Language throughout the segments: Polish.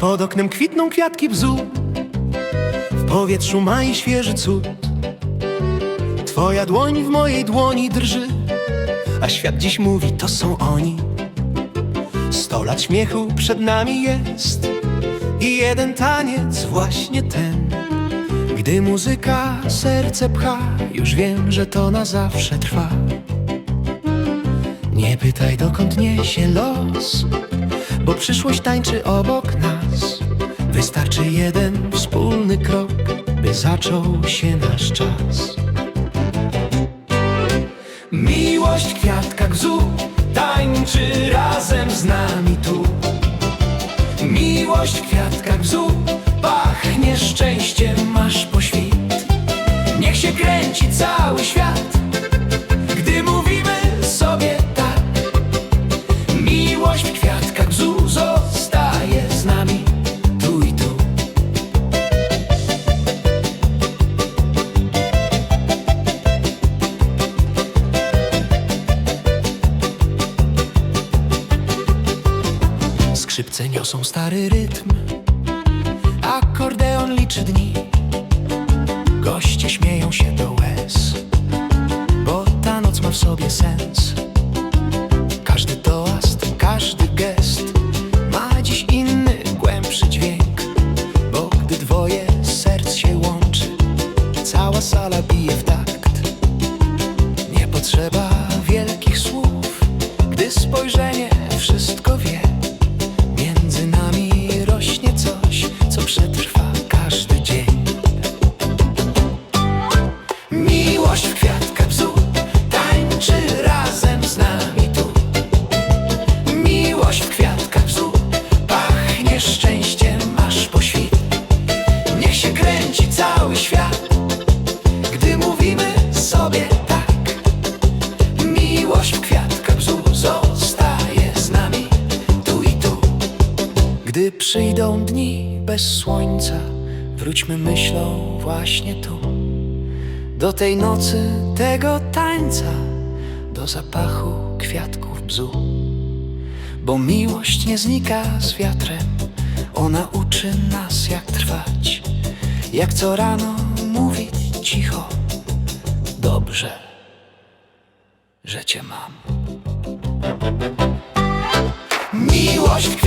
Pod oknem kwitną kwiatki bzu. W powietrzu maj świeży cud. Twoja dłoń w mojej dłoni drży A świat dziś mówi, to są oni. Sto lat śmiechu przed nami jest I jeden taniec właśnie ten Gdy muzyka serce pcha Już wiem, że to na zawsze trwa Nie pytaj dokąd niesie los bo przyszłość tańczy obok nas. Wystarczy jeden wspólny krok, by zaczął się nasz czas. Miłość kwiatka gzu tańczy razem z nami tu. Miłość kwiatka gzu pachnie szczęściem, kręci cały świat, gdy mówimy sobie tak. Miłość w kwiatkach bzu zostaje z nami tu i tu. Skrzypce niosą stary rytm, akordeon liczy dni. W sobie sens. Każdy toast, każdy gest ma dziś inny, głębszy dźwięk. Bo gdy dwoje serc się łączy, cała sala bije w takt. Nie potrzeba wielkich słów, gdy spojrzenie wszystko wie. Między nami rośnie coś, co przetrwa Przyjdą dni bez słońca, wróćmy myślą właśnie tu. Do tej nocy, tego tańca, do zapachu kwiatków bzu. Bo miłość nie znika z wiatrem, ona uczy nas jak trwać. Jak co rano mówić cicho, dobrze, że cię mam. Miłość w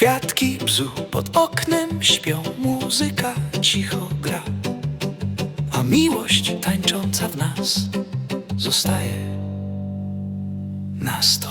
Kwiatki bzu pod oknem śpią, muzyka cicho gra, a miłość tańcząca w nas zostaje na sto.